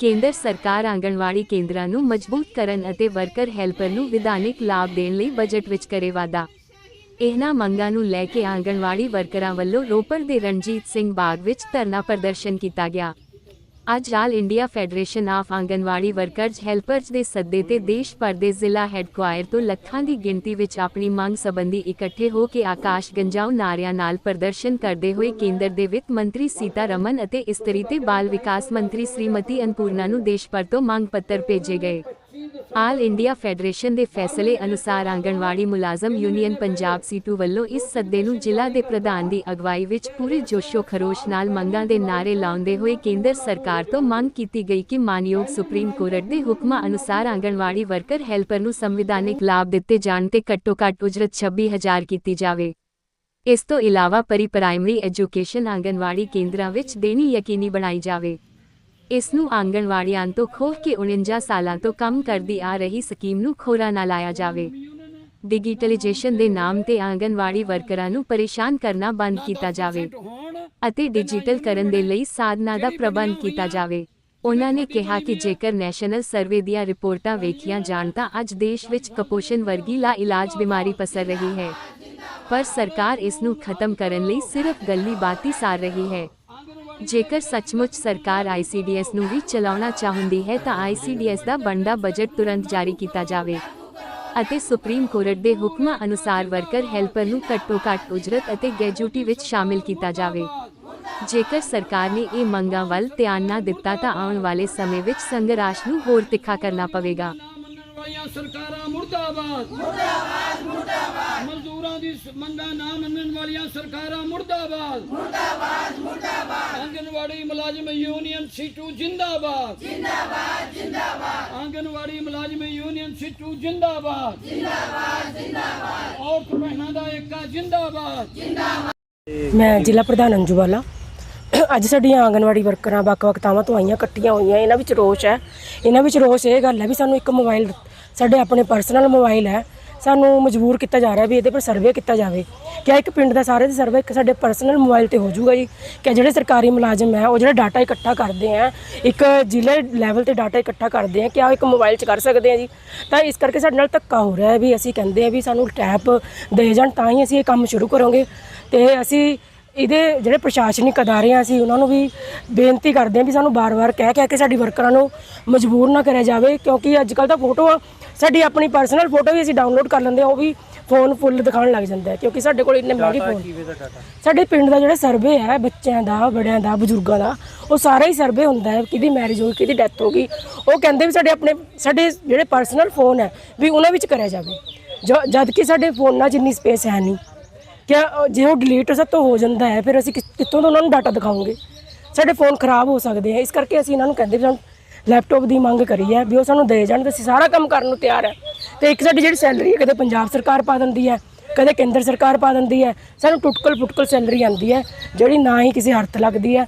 ਕੇਂਦਰ ਸਰਕਾਰ ਆਂਗਣਵਾੜੀ ਕੇਂਦਰਾਂ ਨੂੰ ਮਜ਼ਬੂਤ ਕਰਨ ਅਤੇ ਵਰਕਰ ਹੈਲਪਰ ਨੂੰ ਵਿਧਾਨਿਕ ਲਾਭ ਦੇਣ ਲਈ ਬਜਟ ਵਿੱਚ ਕਰੇ ਵਾਧਾ ਇਹਨਾਂ ਮੰਗਾਂ ਨੂੰ ਲੈ ਕੇ ਆਂਗਣਵਾੜੀ ਵਰਕਰਾਂ ਵੱਲੋਂ ਰੋਪੜ ਦੇ ਰਣਜੀਤ ਸਿੰਘ ਬਾਗ ਵਿੱਚ ਧਰਨਾ ਪ੍ਰਦਰਸ਼ਨ ਕੀਤਾ ਗਿਆ। ਅੱਜ All India Federation of Anganwadi Workers Helpers ਦੇ ਸੱਦੇ ਤੇ ਦੇਸ਼ ਭਰ ਦੇ ਜ਼ਿਲ੍ਹਾ ਹੈੱਡਕੁਆਇਰ ਤੋਂ ਲੱਖਾਂ ਦੀ ਗਿਣਤੀ ਵਿੱਚ ਆਪਣੀ ਮੰਗ ਸੰਬੰਧੀ ਇਕੱਠੇ ਹੋ ਕੇ ਆਕਾਸ਼ ਗੰਜਾਓ ਨਾਰਿਆਂ ਨਾਲ ਪ੍ਰਦਰਸ਼ਨ ਕਰਦੇ ਹੋਏ ਕੇਂਦਰ ਦੇ ਵਿੱਤ ਮੰਤਰੀ ਸੀਤਾ ਰਮਨ ਅਤੇ ਇਸਤਰੀ ਤੇ ਬਾਲ ਵਿਕਾਸ ਮੰਤਰੀ ਸ੍ਰੀਮਤੀ ਅਨਪੂਰਨਾ ਨੂੰ ਦੇਸ਼ ਭਰ ਤੋਂ ਮੰਗ ਪੱਤਰ ਭੇਜੇ ਗਏ। ਆਲ ਇੰਡੀਆ ਫੈਡਰੇਸ਼ਨ ਦੇ ਫੈਸਲੇ ਅਨੁਸਾਰ ਆਂਗਣਵਾੜੀ ਮੁਲਾਜ਼ਮ ਯੂਨੀਅਨ ਪੰਜਾਬ ਸੀਟੂ ਵੱਲੋਂ ਇਸ ਸੱਦੇ ਨੂੰ ਜ਼ਿਲ੍ਹਾ ਦੇ ਪ੍ਰਧਾਨ ਦੀ ਅਗਵਾਈ ਵਿੱਚ ਪੂਰੇ ਜੋਸ਼ੋ ਖਰੋਸ਼ ਨਾਲ ਮੰਗਾਂ ਦੇ ਨਾਅਰੇ ਲਾਉਂਦੇ ਹੋਏ ਕੇਂਦਰ ਸਰਕਾਰ ਤੋਂ ਮੰਗ ਕੀਤੀ ਗਈ ਕਿ ਮਾਨਯੋਗ ਸੁਪਰੀਮ ਕੋਰਟ ਦੇ ਹੁਕਮਾਂ ਅਨੁਸਾਰ ਆਂਗਣਵਾੜੀ ਵਰਕਰ ਹੈਲਪਰ ਨੂੰ ਸੰਵਿਧਾਨਿਕ ਲਾਭ ਦਿੱਤੇ ਜਾਣ ਤੇ ਘੱਟੋ-ਘੱਟ ਉਜਰਤ 26000 ਕੀਤੀ ਜਾਵੇ। ਇਸ ਤੋਂ ਇਲਾਵਾ ਪਰੀ ਪ੍ਰਾਇਮਰੀ ਐਜੂਕੇਸ਼ਨ ਆਂਗਣਵਾੜੀ ਕੇਂਦਰਾਂ ਵਿੱਚ ਦੇਣੀ ਯਕੀਨੀ ਬਣਾਈ ਜਾਵੇ। ਇਸ ਨੂੰ ਆਂਗਣਵਾੜੀਆਂ ਤੋਂ ਖੋਹ ਕੇ 49 ਸਾਲਾਂ ਤੋਂ ਕੰਮ ਕਰਦੀ ਆ ਰਹੀ ਸਕੀਮ ਨੂੰ ਖੋਰਾ ਨਾ ਲਾਇਆ ਜਾਵੇ। ਡਿਜੀਟਲਾਈਜੇਸ਼ਨ ਦੇ ਨਾਮ ਤੇ ਆਂਗਣਵਾੜੀ ਵਰਕਰਾਂ ਨੂੰ ਪਰੇਸ਼ਾਨ ਕਰਨਾ ਬੰਦ ਕੀਤਾ ਜਾਵੇ ਅਤੇ ਡਿਜੀਟਲ ਕਰਨ ਦੇ ਲਈ ਸਾਧਨਾਂ ਦਾ ਪ੍ਰਬੰਧ ਕੀਤਾ ਜਾਵੇ। ਉਹਨਾਂ ਨੇ ਕਿਹਾ ਕਿ ਜੇਕਰ ਨੈਸ਼ਨਲ ਸਰਵੇ ਦੀਆਂ ਰਿਪੋਰਟਾਂ ਵੇਖੀਆਂ ਜਾਣ ਤਾਂ ਅੱਜ ਦੇਸ਼ ਵਿੱਚ ਕਪੋਸ਼ਣ ਵਰਗੀ ਲਾ ਇਲਾਜ ਬਿਮਾਰੀ ਪਸਰ ਰਹੀ ਹੈ। ਪਰ ਸਰਕਾਰ ਇਸ ਨੂੰ ਖਤਮ ਕਰਨ ਲਈ ਸਿਰਫ ਗੱਲੀ ਬਾਤੀ ਸਾਰ ਰਹੀ ਹੈ। ਜੇਕਰ ਸੱਚਮੁੱਚ ਸਰਕਾਰ ਆਈਸੀਡੀਐਸ ਨੂੰ ਵੀ ਚਲਾਉਣਾ ਚਾਹੁੰਦੀ ਹੈ ਤਾਂ ਆਈਸੀਡੀਐਸ ਦਾ ਬਣਦਾ ਬਜਟ ਤੁਰੰਤ ਜਾਰੀ ਕੀਤਾ ਜਾਵੇ ਅਤੇ ਸੁਪਰੀਮ ਕੋਰਟ ਦੇ ਹੁਕਮਾਂ ਅਨੁਸਾਰ ਵਰਕਰ ਹੈਲਪਰ ਨੂੰ ਘੱਟੋ-ਘੱਟ ਉਜਰਤ ਅਤੇ ਗੈਜੂਟੀ ਵਿੱਚ ਸ਼ਾਮਿਲ ਕੀਤਾ ਜਾਵੇ। ਜੇਕਰ ਸਰਕਾਰ ਨੇ ਇਹ ਮੰਗਾਂ ਵੱਲ ਧਿਆਨ ਨਾ ਦਿੱਤਾ ਤਾਂ ਆਉਣ ਵਾਲੇ ਸਮੇਂ ਵਿੱਚ ਸੰਘਰਸ਼ ਨੂੰ ਹੋਰ ਤਿੱਖਾ ਕਰਨਾ ਪਵੇਗਾ। ਵਾਲੀਆਂ ਸਰਕਾਰਾਂ ਮੁਰਦਾਬਾਦ। ਮੁਰਦਾਬਾਦ ਮੁਰਦਾਬਾਦ। ਮਜ਼ਦੂਰਾਂ ਦੀ ਮੰਗਾਂ ਨਾ ਮੰਨਣ ਵਾਲੀਆਂ ਸਰਕਾਰਾਂ ਮੁਰਦਾਬਾਦ। ਮੁਰਦਾਬਾਦ ਮੁਰਦਾਬਾਦ। ਆਂਗਨਵਾੜੀ ਮੁਲਾਜ਼ਮ ਯੂਨੀਅਨ ਸੀਟੂ ਜਿੰਦਾਬਾਦ। ਜਿੰਦਾਬਾਦ ਜਿੰਦਾਬਾਦ। ਆਂਗਨਵਾੜੀ ਮੁਲਾਜ਼ਮ ਯੂਨੀਅਨ ਸੀਟੂ ਜਿੰਦਾਬਾਦ। ਜਿੰਦਾਬਾਦ ਜਿੰਦਾਬਾਦ। ਔਰਤ ਭੈਣਾਂ ਦਾ ਏਕਾ ਜਿੰਦਾਬਾਦ। ਮੈਂ ਜ਼ਿਲ੍ਹਾ ਪ੍ਰਧਾਨ ਅੰਜੂ ਵਾਲਾ ਅੱਜ ਸਾਡੀਆਂ ਆਂਗਨਵਾੜੀ ਵਰਕਰਾਂ ਵੱਖ-ਵੱਖ ਥਾਵਾਂ ਤੋਂ ਆਈਆਂ ਇਕੱਠੀਆਂ ਹੋਈਆਂ। ਇਹਨਾਂ ਵਿੱਚ ਰੋਸ਼ ਹੈ। ਇਹਨਾਂ ਵਿੱਚ ਰੋਸ਼ ਇਹ ਗੱਲ ਹੈ ਵੀ ਸਾਨੂੰ ਇੱਕ ਮੋਬਾਈਲ ਸਾਡੇ ਆਪਣੇ ਪਰਸਨਲ ਮੋਬਾਈਲ ਹੈ, ਸਾਨੂੰ ਮਜਬੂਰ ਕੀਤਾ ਜਾ ਰਿਹਾ ਵੀ ਇਹਦੇ ਪਰ ਸਰਵੇ ਕੀਤਾ ਜਾਵੇ। ਕਿਆ ਇੱਕ ਪਿੰਡ ਦਾ ਸਾਰੇ ਦਾ ਸਰਵੇ ਇੱਕ ਸਾਡੇ ਪਰਸਨਲ ਮੋਬਾਈਲ ਤੇ ਹੋ ਜਾਊਗਾ ਜੀ? ਕਿ ਜਿਹੜੇ ਸਰਕਾਰੀ ਮੁਲਾਜ਼ਮ ਹੈ, ਉਹ ਜਿਹੜਾ ਡਾਟਾ ਇਕੱਠਾ ਕਰਦੇ ਆ ਇੱਕ ਜ਼ਿਲ੍ਹੇ ਲੈਵਲ ਤੇ ਡਾਟਾ ਇਕੱਠਾ ਕਰਦੇ ਆ ਕਿਆ ਉਹ ਇੱਕ ਮੋਬਾਈਲ 'ਚ ਕਰ ਸਕਦੇ ਆ ਜੀ? ਤਾਂ ਇਸ ਕਰਕੇ ਸਾਡੇ ਨਾਲ ਧੱਕਾ ਹੋ ਰਿਹਾ ਹੈ ਵੀ ਅਸੀਂ ਕਹਿੰਦੇ ਆ ਵੀ ਸਾਨੂੰ ਟੈਪ ਦੇ ਜਾਣ, ਤਾਂ ਹੀ ਅਸੀਂ ਇਹ ਕੰਮ ਸ਼ੁਰੂ ਕਰਾਂਗੇ। ਤੇ ਅਸੀਂ ਇਹਦੇ ਜਿਹੜੇ ਪ੍ਰਸ਼ਾਸਨਿਕ ਅਦਾਰੇ ਆ ਅਸੀਂ ਉਹਨਾਂ ਨੂੰ ਵੀ ਬੇਨਤੀ ਕਰਦੇ ਹਾਂ ਵੀ ਸਾਨੂੰ ਬਾਰ-ਬਾਰ ਕਹਿ ਕਹਿ ਕੇ ਸਾਡੀ ਵਰਕਰਾਂ ਨੂੰ ਮਜਬੂਰ ਨਾ ਕਰਿਆ ਜਾਵੇ ਕਿਉਂਕਿ ਅੱਜ ਕੱਲ ਤਾਂ ਫੋਟੋਆਂ ਸਾਡੀ ਆਪਣੀ ਪਰਸਨਲ ਫੋਟੋ ਵੀ ਅਸੀਂ ਡਾਊਨਲੋਡ ਕਰ ਲੈਂਦੇ ਹਾਂ ਉਹ ਵੀ ਫੋਨ ਫੁੱਲ ਦਿਖਾਉਣ ਲੱਗ ਜਾਂਦਾ ਹੈ ਕਿਉਂਕਿ ਸਾਡੇ ਕੋਲ ਇੰਨੇ ਮਹਿੰਗੇ ਫੋਨ ਸਾਡੇ ਪਿੰਡ ਦਾ ਜਿਹੜਾ ਸਰਵੇ ਹੈ ਬੱਚਿਆਂ ਦਾ ਬੜਿਆਂ ਦਾ ਬਜ਼ੁਰਗਾਂ ਦਾ ਉਹ ਸਾਰਾ ਹੀ ਸਰਵੇ ਹੁੰਦਾ ਹੈ ਕਿਹਦੀ ਮੈਰਿਜ ਹੋ ਗਈ ਕਿਹਦੀ ਡੈਥ ਹੋ ਗਈ ਉਹ ਕਹਿੰਦੇ ਵੀ ਸਾਡੇ ਆਪਣੇ ਸਾਡੇ ਜਿਹੜੇ ਪਰਸਨਲ ਫੋਨ ਹੈ ਵੀ ਉਹਨਾਂ ਵਿੱਚ ਕਰਿਆ ਜਾਵੇ ਜਦ ਕਿ ਸਾਡੇ ਫੋਨਾਂ 'ਚ ਇੰਨੀ ਸਪੇਸ ਹੈ ਨਹੀਂ। ਕਿਆ ਜੇ ਉਹ ਡਿਲੀਟ ਸਭ ਤੋਂ ਹੋ ਜਾਂਦਾ ਹੈ, ਫਿਰ ਅਸੀਂ ਕਿ- ਕਿੱਥੋਂ ਤੋਂ ਉਹਨਾਂ ਨੂੰ ਡਾਟਾ ਦਿਖਾਵਾਂਗੇ ਸਾਡੇ ਫੋਨ ਖਰਾਬ ਹੋ ਸਕਦੇ ਆ ਇਸ ਕਰਕੇ ਅਸੀਂ ਇਹਨਾਂ ਨੂੰ ਕਹਿੰਦੇ ਵੀ ਸਾਨੂੰ ਲੈਪਟਾਪ ਦੀ ਮੰਗ ਕਰੀ ਹੈ, ਵੀ ਉਹ ਸਾਨੂੰ ਦੇ ਜਾਣ, ਤੇ ਅਸੀਂ ਸਾਰਾ ਕੰਮ ਕਰਨ ਨੂੰ ਤਿਆਰ ਹੈ। ਤੇ ਇੱਕ ਸਾਡੀ ਜਿਹੜੀ ਸੈਲਰੀ ਹੈ, ਕਦੇ ਪੰਜਾਬ ਸਰਕਾਰ ਪਾ ਦਿੰਦੀ ਹੈ, ਕਦੇ ਕੇਂਦਰ ਸਰਕਾਰ ਪਾ ਦਿੰਦੀ ਹੈ, ਸਾਨੂੰ ਟੁਟਕਲ ਫੁਟਕਲ ਸੈਲਰੀ ਆਉਂਦੀ ਹੈ, ਜਿਹੜੀ ਨਾ ਹੀ ਕਿਸੇ ਹੱਥ ਲੱਗਦੀ ਹੈ।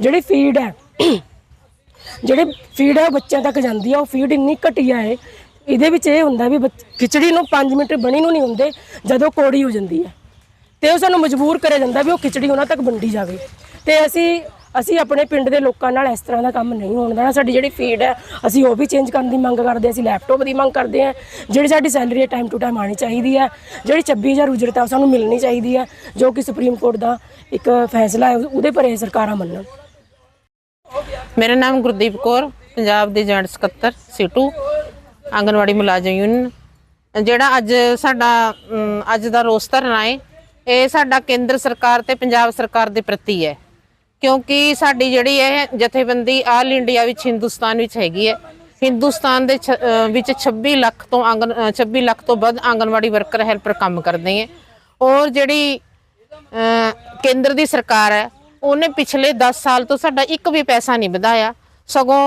ਜਿਹੜੀ ਫੀਡ ਹੈ, ਜਿਹੜੇ ਫੀਡ ਹੈ ਉਹ ਬੱਚਿਆਂ ਤੱਕ ਜਾਂਦੀ ਹੈ, ਉਹ ਫੀਡ ਇੰਨੀ ਘਟੀਆ ਹੈ, ਇਹਦੇ ਵਿੱਚ ਇਹ ਹੁੰਦਾ ਵੀ ਬੱਚ- ਖਿਚੜੀ ਨੂੰ 5 ਮਿੰਟ ਬਣੀ ਨੂੰ ਨਹੀਂ ਹੁੰਦੇ, ਜਦੋਂ ਕੋੜੀ ਹੋ ਜਾਂਦੀ ਹੈ। ਤੇ ਉਹ ਸਾਨੂੰ ਮਜਬੂਰ ਕਰਿਆ ਜਾਂਦਾ ਵੀ ਉਹ ਖਿਚੜੀ ਉਹਨਾਂ ਤੱਕ ਵੰਡੀ ਜਾਵੇ। ਤੇ ਅਸੀਂ ਅਸੀਂ ਆਪਣੇ ਪਿੰਡ ਦੇ ਲੋਕਾਂ ਨਾਲ ਇਸ ਤਰ੍ਹਾਂ ਦਾ ਕੰਮ ਨਹੀਂ ਹੋਣ ਦੇਣਾ। ਸਾਡੀ ਜਿਹੜੀ ਫੀਡ ਹੈ, ਅਸੀਂ ਉਹ ਵੀ ਚੇਂਜ ਕਰਨ ਦੀ ਮੰਗ ਕਰਦੇ ਹਾਂ, ਅਸੀਂ ਲੈਪਟਾਪ ਦੀ ਮੰਗ ਕਰਦੇ ਹਾਂ। ਜਿਹੜੀ ਸਾਡੀ ਸੈਲਰੀ ਹੈ ਟਾਈਮ ਟੂ ਟਾਈਮ ਆਣੀ ਚਾਹੀਦੀ ਹੈ। ਜਿਹੜੀ 26000 ਉਜਰਤ ਹੈ ਉਹ ਸਾਨੂੰ ਮਿਲਣੀ ਚਾਹੀਦੀ ਹੈ, ਜੋ ਕਿ ਸੁਪਰੀਮ ਕੋਰਟ ਦਾ ਇੱਕ ਫੈਸਲਾ ਹੈ, ਉਹਦੇ ਪਰ ਇਹ ਸਰਕਾਰਾਂ ਮੰਨਣ। ਮੇਰਾ ਨਾਮ ਗੁਰਦੀਪ ਕੌਰ, ਪੰਜਾਬ ਦੇ ਜੁਆਇੰਟ ਸਕੱਤਰ, ਸੀਟੂ, ਆਂਗਨਵਾੜੀ ਮੁਲਾਜ਼ਮ ਯੂਨੀਅਨ ਜਿਹੜਾ ਅੱਜ ਸਾਡਾ ਅੱਜ ਦਾ ਰੋਸ ਧਰਨਾ ਹੈ ਇਹ ਸਾਡਾ ਕੇਂਦਰ ਸਰਕਾਰ ਤੇ ਪੰਜਾਬ ਸਰਕਾਰ ਦੇ ਪ੍ਰਤੀ ਹੈ। ਕਿਉਂਕਿ ਸਾਡੀ ਜਿਹੜੀ ਇਹ ਜਥੇਬੰਦੀ ਆਲ ਇੰਡੀਆ ਵਿੱਚ ਹਿੰਦੁਸਤਾਨ ਵਿੱਚ ਹੈਗੀ ਹੈ। ਹਿੰਦੁਸਤਾਨ ਦੇ ਛ- ਵਿੱਚ 26 ਲੱਖ ਤੋਂ ਆਂਗਨ ਅ, 26 ਲੱਖ ਤੋਂ ਵੱਧ ਆਂਗਨਵਾੜੀ ਵਰਕਰ ਹੈਲਪਰ ਕੰਮ ਕਰਦੇ ਹੈ। ਔਰ ਜਿਹੜੀ ਕੇਂਦਰ ਦੀ ਸਰਕਾਰ ਹੈ ਉਹਨੇ ਪਿਛਲੇ 10 ਸਾਲ ਤੋਂ ਸਾਡਾ ਇੱਕ ਵੀ ਪੈਸਾ ਨਹੀਂ ਵਧਾਇਆ। ਸਗੋਂ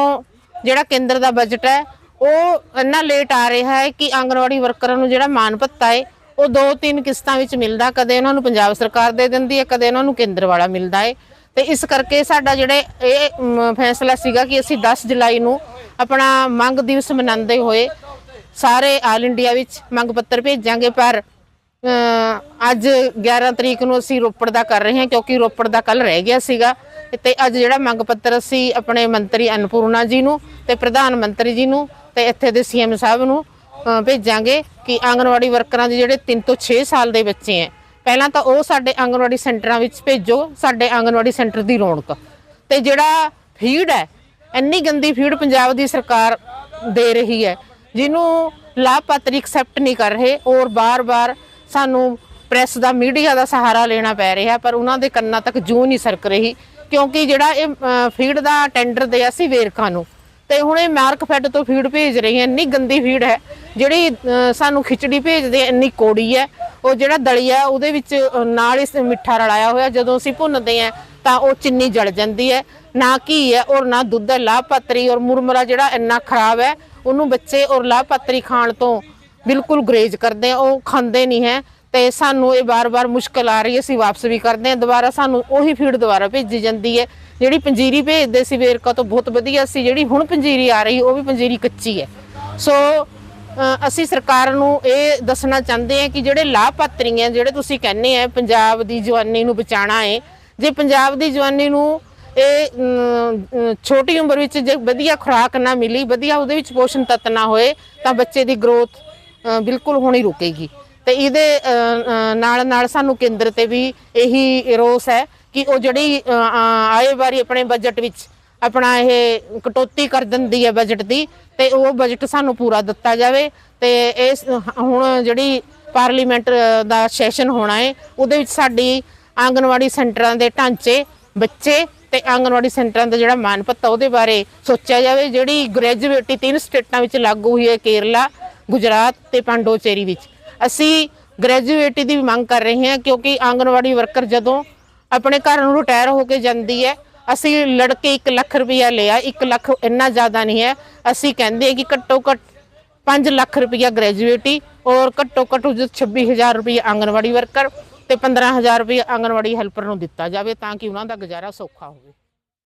ਜਿਹੜਾ ਕੇਂਦਰ ਦਾ ਬਜਟ ਹੈ ਉਹ ਇੰਨਾ ਲੇਟ ਆ ਰਿਹਾ ਹੈ ਕਿ ਆਂਗਨਵਾੜੀ ਵਰਕਰਾਂ ਨੂੰ ਜਿਹੜਾ ਮਾਨ ਭੱਤਾ ਹੈ ਉਹ ਦੋ ਤਿੰਨ ਕਿਸ਼ਤਾਂ ਵਿੱਚ ਮਿਲਦਾ, ਕਦੇ ਉਹਨਾਂ ਨੂੰ ਪੰਜਾਬ ਸਰਕਾਰ ਦੇ ਦਿੰਦੀ ਹੈ, ਕਦੇ ਉਹਨਾਂ ਨੂੰ ਕੇਂਦਰ ਵਾਲਾ ਮਿਲਦਾ ਹੈ। ਤੇ ਇਸ ਕਰਕੇ ਸਾਡਾ ਜਿਹੜੇ ਇਹ ਫੈਸਲਾ ਸੀਗਾ ਕਿ ਅਸੀਂ 10 ਜੁਲਾਈ ਨੂੰ ਆਪਣਾ ਮੰਗ ਦਿਵਸ ਮਨਾਉਂਦੇ ਹੋਏ ਸਾਰੇ ਆਲ ਇੰਡੀਆ ਵਿੱਚ ਮੰਗ ਪੱਤਰ ਭੇਜਾਂਗੇ, ਪਰ ਅੱਜ 11 ਤਰੀਕ ਨੂੰ ਅਸੀਂ ਰੋਪੜ ਦਾ ਕਰ ਰਹੇ ਹਾਂ, ਕਿਉਂਕਿ ਰੋਪੜ ਦਾ ਕੱਲ ਰਹਿ ਗਿਆ ਸੀਗਾ। ਤੇ ਅੱਜ ਜਿਹੜਾ ਮੰਗ ਪੱਤਰ ਅਸੀਂ ਆਪਣੇ ਮੰਤਰੀ ਅਨਪੂਰਨਾ ਜੀ ਨੂੰ ਤੇ ਪ੍ਰਧਾਨ ਮੰਤਰੀ ਜੀ ਨੂੰ ਤੇ ਇੱਥੇ ਦੇ ਸੀਐਮ ਸਾਹਿਬ ਨੂੰ ਭੇਜਾਂਗੇ ਕਿ ਆਂਗਨਵਾੜੀ ਵਰਕਰਾਂ ਦੇ ਜਿਹੜੇ 3 ਤੋਂ 6 ਸਾਲ ਦੇ ਬੱਚੇ ਹੈ ਪਹਿਲਾਂ ਤਾਂ ਉਹ ਸਾਡੇ ਆਂਗਨਵਾੜੀ ਸੈਂਟਰਾਂ ਵਿੱਚ ਭੇਜੋ, ਸਾਡੇ ਆਂਗਨਵਾੜੀ ਸੈਂਟਰ ਦੀ ਰੌਣਕ। ਤੇ ਜਿਹੜਾ ਫੀਡ ਹੈ ਇੰਨੀ ਗੰਦੀ ਫੀਡ ਪੰਜਾਬ ਦੀ ਸਰਕਾਰ ਦੇ ਰਹੀ ਹੈ ਜਿਹਨੂੰ ਲਾਭਪਾਤਰੀ ਐਕਸੈਪਟ ਨਹੀਂ ਕਰ ਰਹੇ, ਔਰ ਬਾਰ-ਬਾਰ ਸਾਨੂੰ ਪ੍ਰੈਸ ਦਾ ਮੀਡੀਆ ਦਾ ਸਹਾਰਾ ਲੈਣਾ ਪੈ ਰਿਹਾ, ਪਰ ਉਹਨਾਂ ਦੇ ਕੰਨਾਂ ਤੱਕ ਜੂ ਨਹੀਂ ਸਰਕ ਰਹੀ, ਕਿਉਂਕਿ ਜਿਹੜਾ ਇਹ ਫੀਡ ਦਾ ਟੈਂਡਰ ਦਿਆ ਸੀ ਵੇਰਕਾਂ ਨੂੰ ਤੇ ਹੁਣ ਇਹ ਮਾਰਕ ਫੈਡ ਤੋਂ ਫੀਡ ਭੇਜ ਰਹੀ ਹੈ ਇੰਨੀ ਗੰਦੀ ਫੀਡ ਹੈ ਜਿਹੜੀ ਅਹ, ਸਾਨੂੰ ਖਿਚੜੀ ਭੇਜਦੇ ਆ, ਇੰਨੀ ਕੋੜੀ ਹੈ ਉਹ ਜਿਹੜਾ ਦਲੀਆ ਉਹਦੇ ਵਿੱਚ ਨਾਲ ਹੀ ਮਿੱਠਾ ਰਲਾਇਆ ਹੋਇਆ ਜਦੋਂ ਅਸੀਂ ਭੁੰਨਦੇ ਆ ਤਾਂ ਉਹ ਚਿੰਨੀ ਜਲ ਜਾਂਦੀ ਹੈ ਨਾ ਘੀ ਹੈ ਔਰ ਨਾ ਦੁੱਧ ਹੈ ਲਾਭਪਾਤਰੀ ਔਰ ਮੁਰਮਰਾ ਜਿਹੜਾ ਇੰਨਾ ਖਰਾਬ ਹੈ ਉਹਨੂੰ ਬੱਚੇ ਔਰ ਲਾਭਪਾਤਰੀ ਖਾਣ ਤੋਂ ਬਿਲਕੁਲ ਗਰੇਜ ਕਰਦੇ ਆ ਉਹ ਖਾਂਦੇ ਨਹੀਂ ਹੈ ਤੇ ਸਾਨੂੰ ਇਹ ਵਾਰ ਵਾਰ ਮੁਸ਼ਕਲ ਆ ਰਹੀ ਹੈ, ਅਸੀਂ ਵਾਪਸ ਵੀ ਕਰਦੇ ਹਾਂ। ਦੁਬਾਰਾ ਸਾਨੂੰ ਉਹੀ ਫੀਡ ਦੁਬਾਰਾ ਭੇਜੀ ਜਾਂਦੀ ਹੈ, ਜਿਹੜੀ ਪੰਜੀਰੀ ਭੇਜਦੇ ਸੀ ਵੇਰਕਾ ਤੋਂ ਬਹੁਤ ਵਧੀਆ ਸੀ, ਜਿਹੜੀ ਹੁਣ ਪੰਜੀਰੀ ਆ ਰਹੀ, ਉਹ ਵੀ ਪੰਜੀਰੀ ਕੱਚੀ ਹੈ। ਸੋ ਅਸੀਂ ਸਰਕਾਰ ਨੂੰ ਇਹ ਦੱਸਣਾ ਚਾਹੁੰਦੇ ਹਾਂ ਕਿ ਜਿਹੜੇ ਲਾਭਪਾਤਰੀ ਹੈ ਜਿਹੜੇ ਤੁਸੀਂ ਕਹਿੰਦੇ ਆ, ਪੰਜਾਬ ਦੀ ਜਵਾਨੀ ਨੂੰ ਬਚਾਉਣਾ ਹੈ, ਜੇ ਪੰਜਾਬ ਦੀ ਜਵਾਨੀ ਨੂੰ ਇਹ ਛੋਟੀ ਉਮਰ ਵਿੱਚ ਜੇ ਵਧੀਆ ਖੁਰਾਕ ਨਾ ਮਿਲੀ, ਵਧੀਆ ਉਹਦੇ ਵਿੱਚ ਪੋਸ਼ਣ ਤੱਤ ਨਾ ਹੋਏ, ਤਾਂ ਬੱਚੇ ਦੀ ਗਰੋਥ ਬਿਲਕੁਲ ਹੋਣੀ ਰੁਕੇਗੀ। ਤੇ ਇਹਦੇ ਨਾਲ ਨਾਲ ਸਾਨੂੰ ਕੇਂਦਰ ਤੇ ਵੀ ਇਹੀ ਰੋਸ ਹੈ ਕਿ ਉਹ ਜਿਹੜੀ ਆਏ ਵਾਰੀ ਆਪਣੇ ਬਜਟ ਵਿੱਚ ਆਪਣਾ ਇਹ ਕਟੌਤੀ ਕਰ ਦਿੰਦੀ ਹੈ ਬਜਟ ਦੀ, ਤੇ ਉਹ ਬਜਟ ਸਾਨੂੰ ਪੂਰਾ ਦਿੱਤਾ ਜਾਵੇ। ਤੇ ਇਸ, ਹੁਣ ਜਿਹੜੀ ਪਾਰਲੀਮੈਂਟ ਦਾ ਸੈਸ਼ਨ ਹੋਣਾ ਹੈ ਉਹਦੇ ਵਿੱਚ ਸਾਡੀ ਆਂਗਨਵਾੜੀ ਸੈਂਟਰਾਂ ਦੇ ਢਾਂਚੇ, ਬੱਚੇ ਤੇ ਆਂਗਨਵਾੜੀ ਸੈਂਟਰਾਂ ਦਾ ਜਿਹੜਾ ਮਾਨ ਭੱਤਾ ਉਹਦੇ ਬਾਰੇ ਸੋਚਿਆ ਜਾਵੇ। ਜਿਹੜੀ ਗ੍ਰੈਜੂਏਟੀ ਤਿੰਨ ਸਟੇਟਾਂ ਵਿੱਚ ਲਾਗੂ ਹੋਈ ਹੈ, ਕੇਰਲਾ, ਗੁਜਰਾਤ ਤੇ ਪਾਂਡੋਚੇਰੀ ਵਿੱਚ। ਅਸੀਂ ਗ੍ਰੈਜੂਏਟੀ ਦੀ ਵੀ ਮੰਗ ਕਰ ਰਹੇ ਹਾਂ, ਕਿਉਂਕਿ ਆਂਗਨਵਾੜੀ ਵਰਕਰ ਜਦੋਂ ਆਪਣੇ ਘਰ ਨੂੰ ਰਿਟਾਇਰ ਹੋ ਕੇ ਜਾਂਦੀ ਹੈ, ਅਸੀਂ ਲੜਕੇ 1 ਲੱਖ ਰੁਪਇਆ ਲਿਆ 1 ਲੱਖ ਇੰਨਾ ਜ਼ਿਆਦਾ ਨਹੀਂ ਹੈ। ਅਸੀਂ ਕਹਿੰਦੇ ਹਾਂ ਕਿ ਘੱਟੋ ਘੱਟ 5 ਲੱਖ ਰੁਪਇਆ ਗ੍ਰੈਜੂਏਟੀ ਔਰ ਘੱਟੋ ਘੱਟ 26000 ਰੁਪਇਆ ਆਂਗਨਵਾੜੀ ਵਰਕਰ ਤੇ 15000 ਰੁਪਇਆ ਆਂਗਨਵਾੜੀ ਹੈਲਪਰ ਨੂੰ ਦਿੱਤਾ ਜਾਵੇ ਤਾਂ ਕਿ ਉਹਨਾਂ ਦਾ ਗੁਜ਼ਾਰਾ ਸੌਖਾ ਹੋਵੇ।